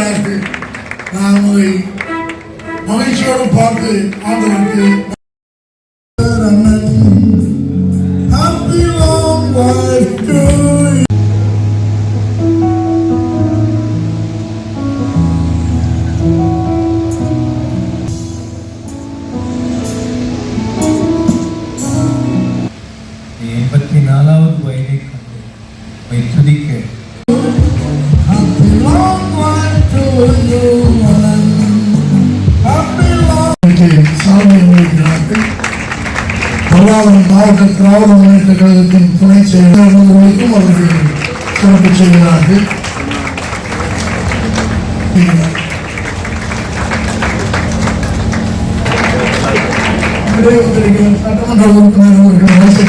காண்பிக்கிறார்கள் நாம் அதை மகிழ்ச்சியோடு பார்த்து ஆண்டவருக்கு Happy long life to you. எண்பத்தி நாலாவது வயதை கண்டு மை மாவட்ட திராவிட முன்னேற்ற கழகத்தின் துணை செயலாளர்களுக்கும் அவர்கள் சிறப்பு செய்கிறார்கள் சட்டமன்ற உறுப்பினர் அவர்கள் அரசு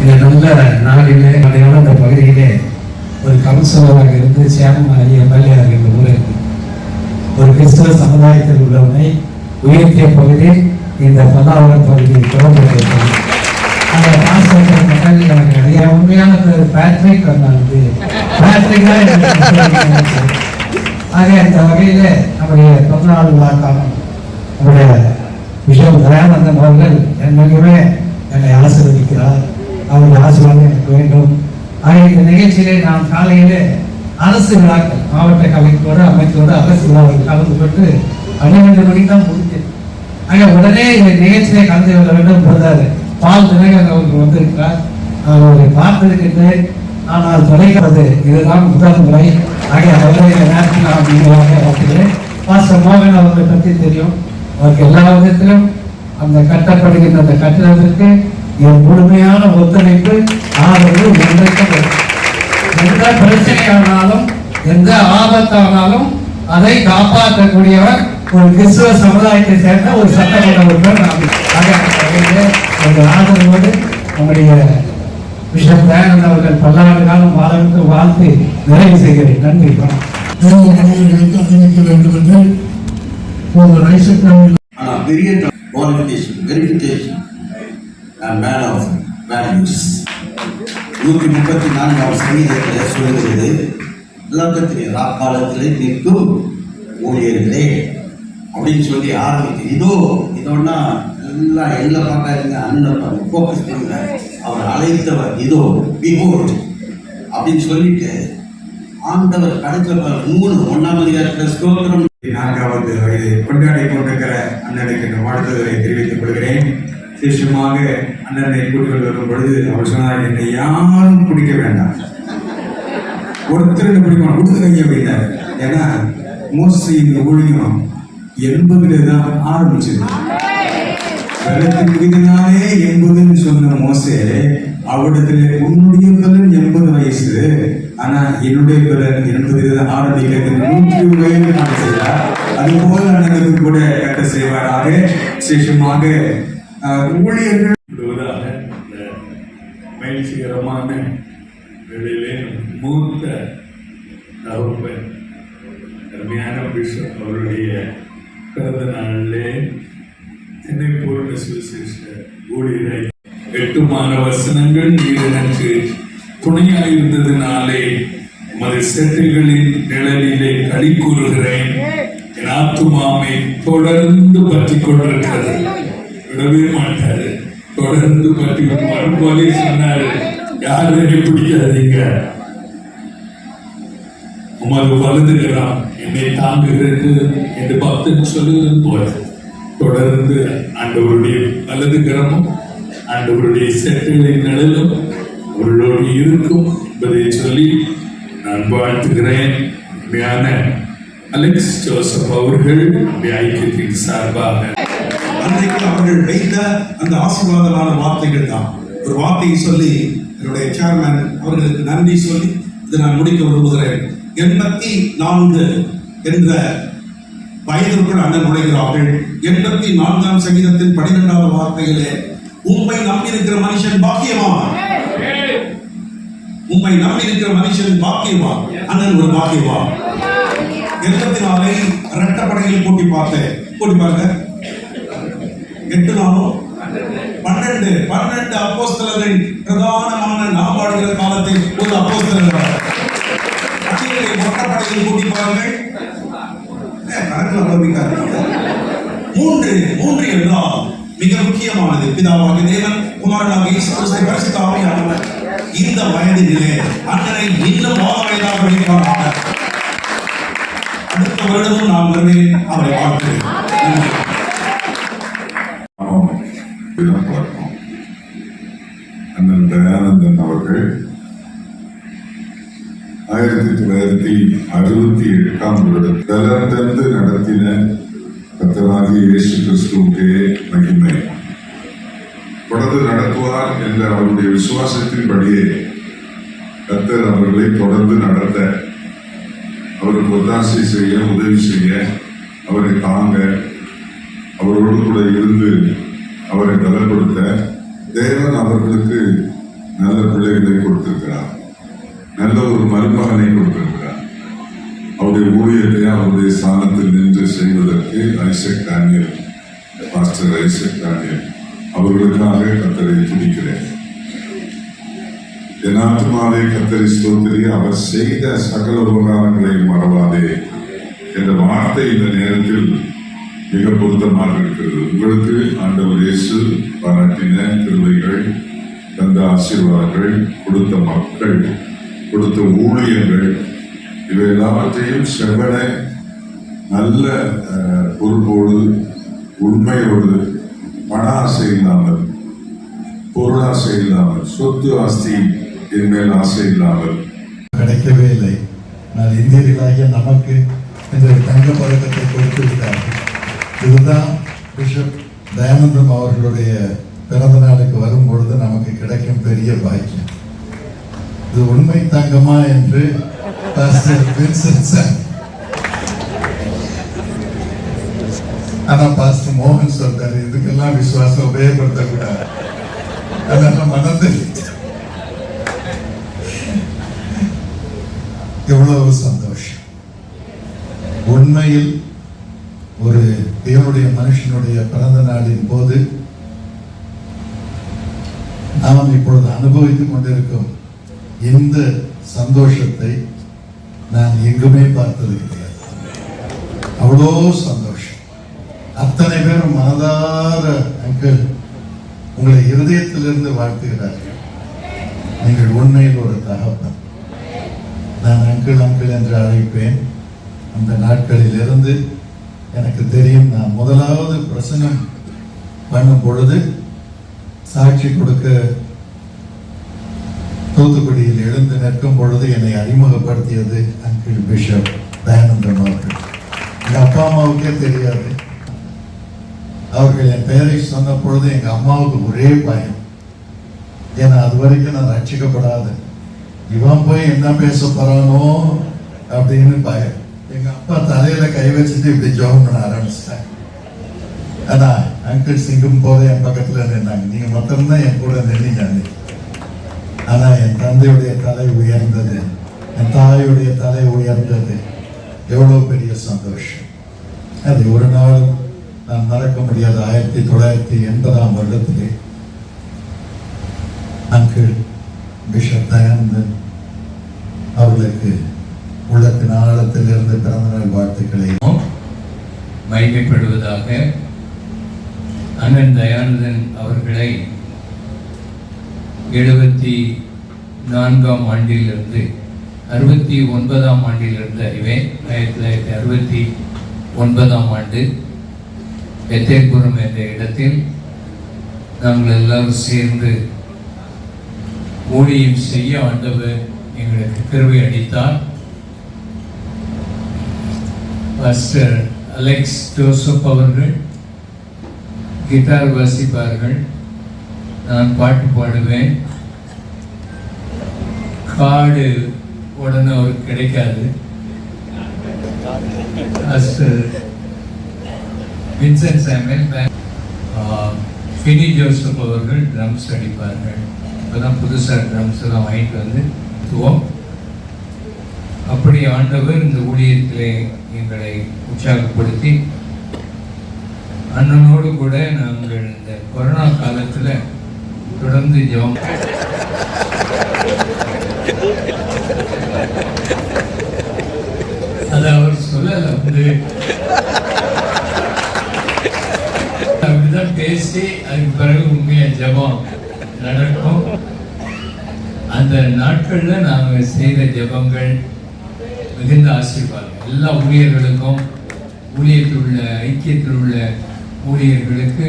இந்த நல்ல நாளிலே மலையான அந்த பகுதியிலே ஒரு கவுன்சிலராக இருந்து சேர்மனாகி எம்எல்ஏ இந்த ஊரில் ஒரு கிறிஸ்தவ சமுதாயத்தில் உள்ளவனை உயர்த்திய பகுதி இந்த பல்லாவரம் பகுதி குழந்தைகள் அந்த பாஸ்டர் மக்கள் எனக்கு நிறைய உண்மையான பேர் பேட்ரிக் வந்து. பேட்ரிக் தான் ஆக இந்த வகையில் நம்முடைய பிறந்தநாள் விழாக்கான நம்முடைய விஷயம் தயானந்தன் அவர்கள் என்னைக்குமே என்னை ஆசீர்வதிக்கிறார். அவருடைய ஆசீர்வாதம் எனக்கு வேண்டும் இந்த நிகழ்ச்சியிலே நாம் காலையிலே அரசு விழாக்கள் மாவட்ட கலைஞரோடு அமைச்சரோட அரசு விழாவில் கலந்து கொண்டு பன்னிரண்டு மணிக்கு தான் முடிஞ்சது. ஆக உடனே இந்த நிகழ்ச்சியிலே கலந்து கொள்ள வேண்டும் பிறந்தார் பால் தினகரன் அவர்கள் வந்திருக்கிறார். நான் அவரை ஆனால் தொலைக்கிறது இதுதான் முதல் முறை. ஆக அவர்களை நேரத்தில் நான் நீங்களாக பார்க்கிறேன். பாஸ்டர் மோகன் அவர்களை பற்றி தெரியும். அவருக்கு எல்லா விதத்திலும் அந்த கட்டப்படுகின்ற அந்த கட்டிடத்திற்கு என் முழுமையான ஒத்துழைப்பு ஆதரவு என்றைக்கும் எந்த பிரச்சனையானாலும் எந்த ஆபத்தானாலும் அதை காப்பாற்றக்கூடியவர் ஒரு கிறிஸ்துவ சமுதாயத்தை சேர்ந்த ஒரு சட்டமன்ற உறுப்பினர் நான். ஆக உங்கள் ஆதரவோடு நம்முடைய பிஷப் தயானந்த் அவர்கள் பல்லாண்டு காலம் வாழவிட்டு வாழ்த்து நிறைவு செய்கிறேன். நன்றி வேண்டும் என்று பெரிய qualification verification man of values நூற்றி முப்பத்தி நான்காம் சங்கீதத்தில் சொல்லுகிறது உலகத்திலே ராக்காலத்திலே நிற்கும் ஊழியர்களே. அப்படின்னு சொல்லி ஆரம்பித்து இதோ இதோன்னா எல்லாம் எல்லாம் பார்க்காதீங்க அண்ணன் ஃபோக்கஸ் பண்ணுங்க. அவர் அழைத்தவர் இதோ பிஹோல்ட் அப்படின்னு சொல்லிட்டு ஆண்டவர் கடைசியில் மூணு ஒன்றாம் அதிகாரத்தில் ஸ்தோத்திரம். நான்காவது வயது கொண்டாடி கொண்டிருக்கிற அண்ணனுக்கு இந்த வாழ்த்துதலை தெரிவித்துக் கொள்கிறேன். விசேஷமாக அண்ணனை கூட்டிகள் வரும் பொழுது அவர் சொன்னார் என்னை யாரும் பிடிக்க வேண்டாம். ஒருத்தர் என்ன பிடிக்கணும் கொடுத்து கையை வைத்தார். ஏன்னா மோசையின் ஊழியம் எண்பதுல தான் ஆரம்பிச்சது. வெள்ளத்தின் மிகுதினாலே எண்பதுன்னு சொன்ன மோசே அவரிடத்துல உன்னுடைய பலன் எண்பது வயசு ஆனா என்னுடைய பலன் எண்பது ஆரம்பிக்கிறது. நூற்றி வயது நான் செய்தார். அதுபோல எனக்கு கூட கட்ட செய்வாராக. விசேஷமாக ஊழியர்கள் மகிழ்ச்சிகரமான வேளையிலே மூத்த தகப்பன் அருமையான பிஷப் அவருடைய பிறந்த நாளிலே சென்னை பூர்ண சுவிசேஷ ஊழியரை எட்டுமான வசனங்கள் நீர் எனக்கு துணையாக துணையாயிருந்ததினாலே உமது செட்டுகளின் நிழலிலே களி கூறுகிறேன். என் ஆத்துமாமை தொடர்ந்து பற்றி கொண்டிருக்கிறது. விடவே மாட்டாரு. தொடர்ந்து பற்றி மறுபோலே சொன்னாரு. யாரும் என்னை பிடிக்காதீங்க. உமது வலதுகிறான் என்னை தாங்குகிறது என்று பக்தன் சொல்லுவது போல. தொடர்ந்து ஆண்டவருடைய வலது கரமும் ஆண்டவருடைய செட்டுகளின் நிழலும் அவர்களோடு இருக்கும் என்பதை சொல்லி நான் வாழ்த்துகிறேன். உண்மையான அலெக்ஸ் ஜோசப் அவர்கள் ஐக்கியத்தின் சார்பாக. அன்றைக்கு அவர்கள் வைத்த அந்த ஆசீர்வாதமான வார்த்தைகள் தான். ஒரு வார்த்தையை சொல்லி என்னுடைய சேர்மேன் அவர்களுக்கு நன்றி சொல்லி இதை நான் முடிக்க விரும்புகிறேன். எண்பத்தி நான்கு என்ற வயதிற்குள் அண்ணன் நுழைகிறார்கள். எண்பத்தி நான்காம் சங்கீதத்தின் பனிரெண்டாவது வார்த்தையிலே உண்மை நம்பியிருக்கிற மனுஷன் பாக்கியவான். உண்மை நம்பியிருக்கிற மனுஷன் பாக்கியவான். அண்ணன் ஒரு பாக்கியவான். எண்பத்தி நாலை ரெட்டப்படையில் கூட்டி பார்த்தேன். கூட்டி பாருங்க. எட்டு நாளும் பன்னெண்டு பன்னெண்டு அப்போஸ்தலர்கள் பிரதானமான நாம் வாழ்கிற காலத்தில் ஒரு அப்போஸ்தலர் அணிகளை மொட்டப்படையில் கூட்டி பாருங்கள் மூன்று மூன்று என்றால் மிக முக்கியமானது. பிதாவாக தேவன் குமாரனாக இயேசு பரிசுத்தாவை ஆனவர் இந்த வயதிலே அண்ணனை இன்னும் வாழ வயதாக வைப்பாராக அடுத்த வருடமும் நான் வருவேன். அவரை வாழ்க்கிறேன் இருபத்தி எட்டாம் வருடம் தளர்ந்து நடத்தின கத்தராகிய இயேசு கிறிஸ்துவுக்கே மகிமை தொடர்ந்து நடத்துவார் என்ற அவருடைய விசுவாசத்தின்படியே கத்தர் அவர்களை தொடர்ந்து நடத்த அவருக்கு ஒத்தாசை செய்ய உதவி செய்ய அவரை தாங்க அவரோடு கூட இருந்து அவரை பலப்படுத்த தேவன் அவர்களுக்கு நல்ல பிள்ளைகளை கொடுத்திருக்கிறார் நல்ல ஒரு மருமகனை கொடுத்திருக்கிறார் அவருடைய ஊழியத்தை அவருடைய ஸ்தானத்தில் நின்று செய்வதற்கு Isaac Daniel pastor Isaac Daniel அவர்களுக்காக கத்தரை துடிக்கிறேன் என் ஆத்மாவை கத்தரி ஸ்தோத்திரி அவர் செய்த சகல உபகாரங்களை மறவாதே என்ற வார்த்தை இந்த நேரத்தில் மிக பொருத்தமாக இருக்கிறது. உங்களுக்கு ஆண்டவர் இயேசு பாராட்டின திருவைகள் தந்த ஆசீர்வாதங்கள் கொடுத்த மக்கள் கொடுத்த ஊழியர்கள் இவை எல்லாவற்றையும் செவ்வன நல்ல பொருளோடு பொறுப்போடு உண்மையோடு மன ஆசை இல்லாமல் பொருளாசை இல்லாமல் சொத்து ஆஸ்தி என்மேல் ஆசை இல்லாமல். கிடைக்கவே இல்லை. நான் இந்தியர்களாகிய நமக்கு இந்த தங்க பதக்கத்தை கொடுத்து விட்டார்கள் இதுதான் பிஷப் தயானந்தம் அவர்களுடைய பிறந்த நாளுக்கு வரும்பொழுது நமக்கு கிடைக்கும் பெரிய பாக்கியம். இது உண்மை தங்கமா என்று பாஸ்டர் வின்சென்ட் சார் ஆனா பாஸ்டர் மோகன் சொல்றாரு இதுக்கெல்லாம் விசுவாசம் உபயோகப்படுத்தக்கூடாது அதெல்லாம் மனது எவ்வளவு சந்தோஷம் உண்மையில் ஒரு தேவனுடைய மனுஷனுடைய பிறந்த நாளின் போது நாம் இப்பொழுது அனுபவித்துக் கொண்டிருக்கும் இந்த சந்தோஷத்தை நான் எங்குமே பார்த்தது கிடையாது. அவ்வளோ சந்தோஷம். அத்தனை பேரும் மனதார அங்கிள் உங்களை இருதயத்திலிருந்து வாழ்த்துகிறார்கள். நீங்கள் உண்மையில் ஒரு தகப்பன். நான் அங்கிள் அங்கிள் என்று அழைப்பேன். அந்த நாட்களில் இருந்து எனக்கு தெரியும் நான் முதலாவது பிரசங்கம் பண்ணும் பொழுது சாட்சி கொடுக்க தூத்துக்குடியில் எழுந்து நிற்கும் பொழுது என்னை அறிமுகப்படுத்தியது அங்கிள் பிஷப் தயானந்தன் அவர்கள் எங்கள் அப்பா அம்மாவுக்கே தெரியாது. அவர்கள் என் பெயரை சொன்ன பொழுது எங்கள் அம்மாவுக்கு ஒரே பயம். ஏன்னா அது வரைக்கும் நான் ரட்சிக்கப்படாது. இவன் போய் என்ன பேச போறானோ அப்படின்னு பயம். எங்க அப்பா தலையில கை வச்சுட்டு இப்படி ஜோகம் பண்ண ஆரம்பிச்சிட்டேன் ஆனா அங்கிள் சிங்கும் போல என் பக்கத்தில் நின்னாங்க. நீங்க மொத்தம்தான் என் கூட நின்னீங்க அன்னைக்கு. ஆனா என் தந்தையுடைய தலை உயர்ந்தது என் தாயுடைய தலை உயர்ந்தது. எவ்வளவு பெரிய சந்தோஷம். அது ஒரு நாளும் நான் மறக்க முடியாது ஆயிரத்தி தொள்ளாயிரத்தி எண்பதாம் வருடத்திலே அங்கிள் பிஷப் தயானந்தன் அவர்களுக்கு உள்ளத்தின் ஆழத்திலிருந்து பிறந்தநாள் வாழ்த்துக்களை. மகிமைப்படுவதாக அண்ணன் தயானந்தன் அவர்களை எழுபத்தி நான்காம் ஆண்டிலிருந்து அறுபத்தி ஒன்பதாம் ஆண்டிலிருந்து அறிவேன் ஆயிரத்தி தொள்ளாயிரத்தி அறுபத்தி ஒன்பதாம் ஆண்டு எத்தேபுரம் என்ற இடத்தில் நாங்கள் எல்லாரும் சேர்ந்து ஊழியம் செய்ய ஆண்டவர் எங்களுக்கு கிருபை அளித்தார். பாஸ்டர் அலெக்ஸ் ஜோசப் அவர்கள் கிட்டார் வாசிப்பார்கள். நான் பாட்டு பாடுவேன். காடு உடனே அவருக்கு கிடைக்காது. Pastor Vincent Samuel Finny Joseph அவர்கள் ட்ரம்ஸ் அடிப்பார்கள். இப்போதான் புதுசாக ட்ரம்ஸ் எல்லாம் வாங்கிட்டு வந்து துவோம். அப்படி ஆண்டவர் இந்த ஊழியத்திலே எங்களை உற்சாகப்படுத்தி அண்ணனோடு கூட நாங்கள் இந்த கொரோனா காலத்தில் தொடர்ந்து ஜெபம் அது அவர் சொல்லல வந்து அப்படிதான் பேசி அதுக்கு பிறகு உண்மையா ஜெபம் நடக்கும் அந்த நாட்கள்ல நாங்க செய்த ஜெபங்கள் மிகுந்த ஆசீர்வாதம் எல்லா ஊழியர்களுக்கும் ஊழியத்தில் உள்ள ஐக்கியத்தில் உள்ள ஊழியர்களுக்கு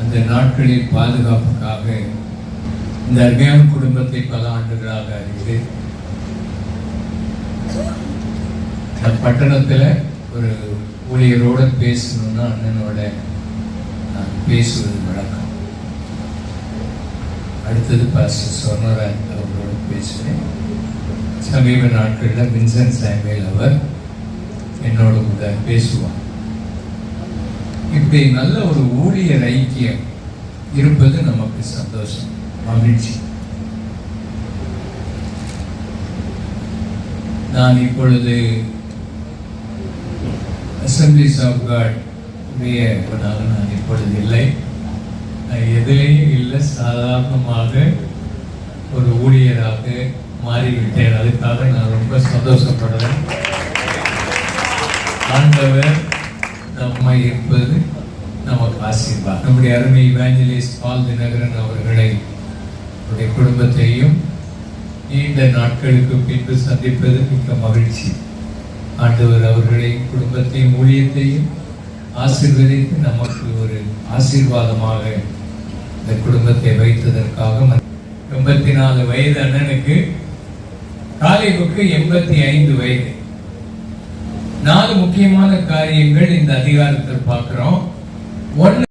அந்த நாட்களில் பாதுகாப்புக்காக இந்த அருமையான குடும்பத்தை பல ஆண்டுகளாக அறிந்து பட்டணத்தில் ஒரு ஊழியரோட பேசணும்னா அண்ணனோட நான் பேசுவது வழக்கம். அடுத்தது பாஸ்டர் சொர்ணராஜ் அவர்களோட பேசுவேன் சமீப நாட்களில் வின்சென்ட் சாமியல் அவர் என்னோட கூட பேசுவார். இப்படி நல்ல ஒரு ஊழியர் ஐக்கியம் இருப்பது நமக்கு சந்தோஷம் மகிழ்ச்சி. நான் இப்பொழுது அசம்பிளிஸ் ஆஃப் காட் உடைய நான் இப்பொழுது இல்லை. நான் எதிலேயும் இல்லை சாதாரணமாக ஒரு ஊழியராக மாறிவிட்டேன். அதுக்காக நான் ரொம்ப சந்தோஷப்படுறேன். ஆண்டவர் நம்மை இருப்பது நமக்கு ஆசீர்வாதம். நம்முடைய அருமை இவாஞ்சலிஸ்ட் பால் தினகரன் அவர்களை அவருடைய குடும்பத்தையும் நீண்ட நாட்களுக்கு பின்பு சந்திப்பது மிக்க மகிழ்ச்சி. ஆண்டவர் அவர்களை குடும்பத்தையும் ஊழியத்தையும் ஆசீர்வதித்து நமக்கு ஒரு ஆசீர்வாதமாக இந்த குடும்பத்தை வைத்ததற்காக எண்பத்தி நாலு வயது அண்ணனுக்கு காலிபுக்கு எண்பத்தி ஐந்து வயது. நாலு முக்கியமான காரியங்கள் இந்த அதிகாரத்தில் பார்க்கிறோம். ஒன்று